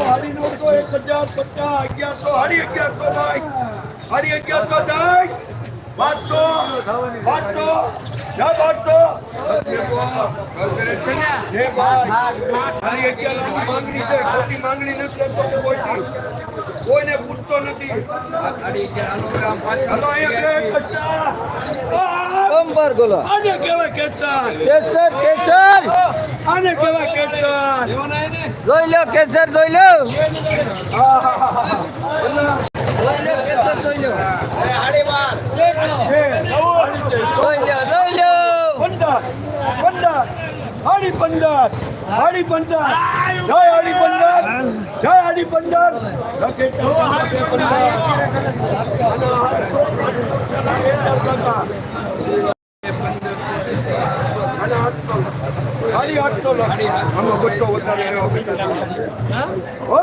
હાડી નવસો એક હજાર પચાસ અગિયારસો હાડી અગિયારસો ભાઈ હાડી અગિયારસો જાય પાંચસો પાંચસો ના અગિયારસો કોઈને પૂછતો નથી! અંબર બોલો આને કહેવાય કેસર કેસર કેસર આને કેવા કેતર જોઈ લો કેસર જોઈ લો આહાહાહા. જોઈ લો કેસર જોઈ લો હે, નવો હાડી છે. જોઈ લો જોઈ લો પંદર હાડી પંદર જય હાડી પંદર જય હાડી પંદર પંદર હાડી આઠસો લખ આમાં બધો વધારે એવો તો, તો તો.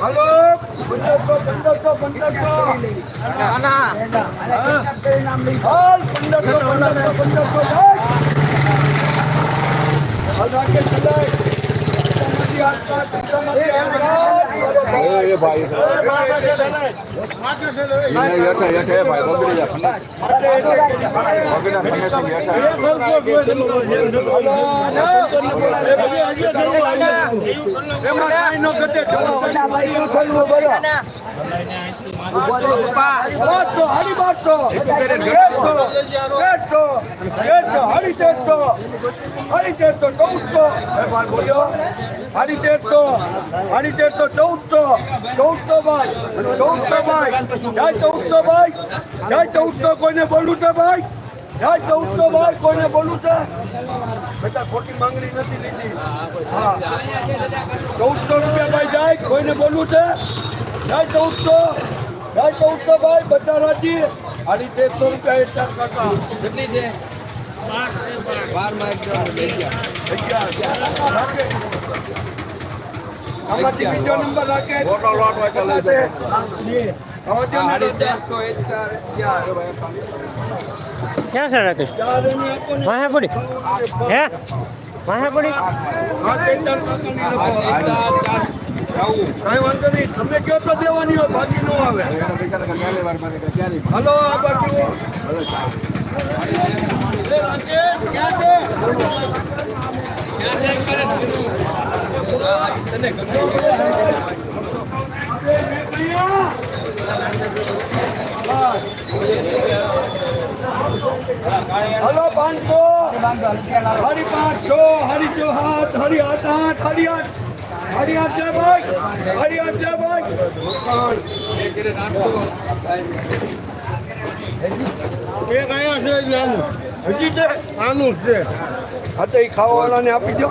હલો પંદરસો પંદરસો પંદરસો પંદરસો પંદરસો પંદરસો રાખે સદાય તમારી આસપાસ, તમારી. એ ભાઈ એને યઠે યઠે ભાઈ બગડી જા ખંડ બગડા યઠે હાડી તેરસો ચૌદસો એ ચૌદસો ચૌદસો ભાઈ ચૌદસો ભાઈ. જાય ચૌદસો ભાઈ. જાય ચૌદસો કોઈને બોલું છે ભાઈ? જાય ચૌદસો ભાઈ કોઈને બોલું છે? બેટા ખોટી માંગણી નથી લીધી. હા. ચૌદસો રૂપિયા ભાઈ જાય કોઈને બોલું છે? જાય ચૌદસો. જાય ચૌદસો ભાઈ બધા રાજી? આડી તેરસો રૂપિયા અગિયાર. આમાંથી બીજો નંબર રાખે મોટો લોટ હોય તો લઈ જાય આમાં જો ને ક્યાં છે રાકેશ. વાહે પડી. હે? વાહે પડી. કાંઈ વાંધો નહીં. તમે કયો તો દેવાની હોય બાકી ન આવે. હલો આ બાજુ. એ રાકેશ, ક્યાં છે? હલો પાંચસો. હરી પાંચસો હરી ચો હાથ હરી હાથ હાથ હરી હાથ હરી આઠ જય ભાઈ હરી આઠ જય ભાઈ. એક છે આનું. હજી છે? આનું છે. હા તો એ ખાવાવાળાને આપી દો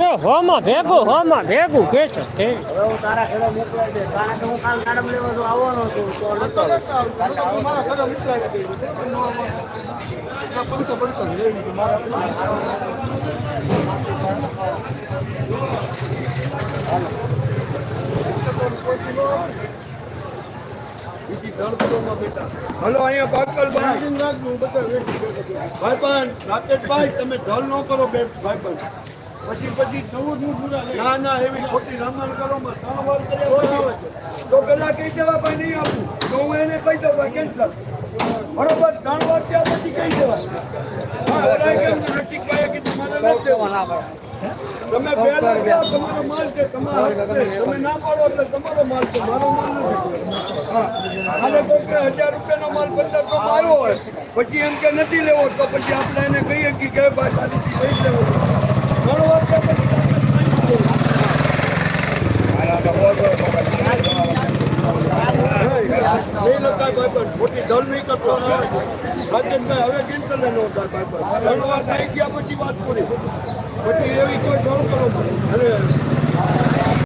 એ હોમાં કે છે તે. આ પડતો પડતો જ મારા હલો અહીંયા ભાઈ પણ રાકેશભાઈ તમે ઢલ ન કરો બે ભાઈ પછી પછી પછી ના ના એવી ખોટી રામાયણ કરો માં ત્રણ વાર કર્યા છે. તો પેલા કહી દેવા ભાઈ નહીં આપું તો હું એને કહી દઉં ભાઈ કેન્સલ બરોબર ત્રણ વાર ત્યાં પછી કહી દેવા. હા કેમ રસિકભાઈએ કીધું મારે નથી દેવું. તમે તમારો માલ છે તમારો તમે ના પાડો એટલે તમારો માલ છે. મારો માલ નથી. હા. આને કે હજાર રૂપિયાનો માલ આવ્યો હોય. પછી એમ કે નથી લેવો તો પછી આપણે એને કહીએ કે ભાઈ તારીથી લેવો ઘણો વાર તો પછી નહીં લખાય ભાઈ પણ હવે કેન્સલ નો થાય ભાઈ પણ ઘણો વાર થઈ ગયા પછી વાત પૂરી પછી એવી કોઈ ઢોળ કરો અરે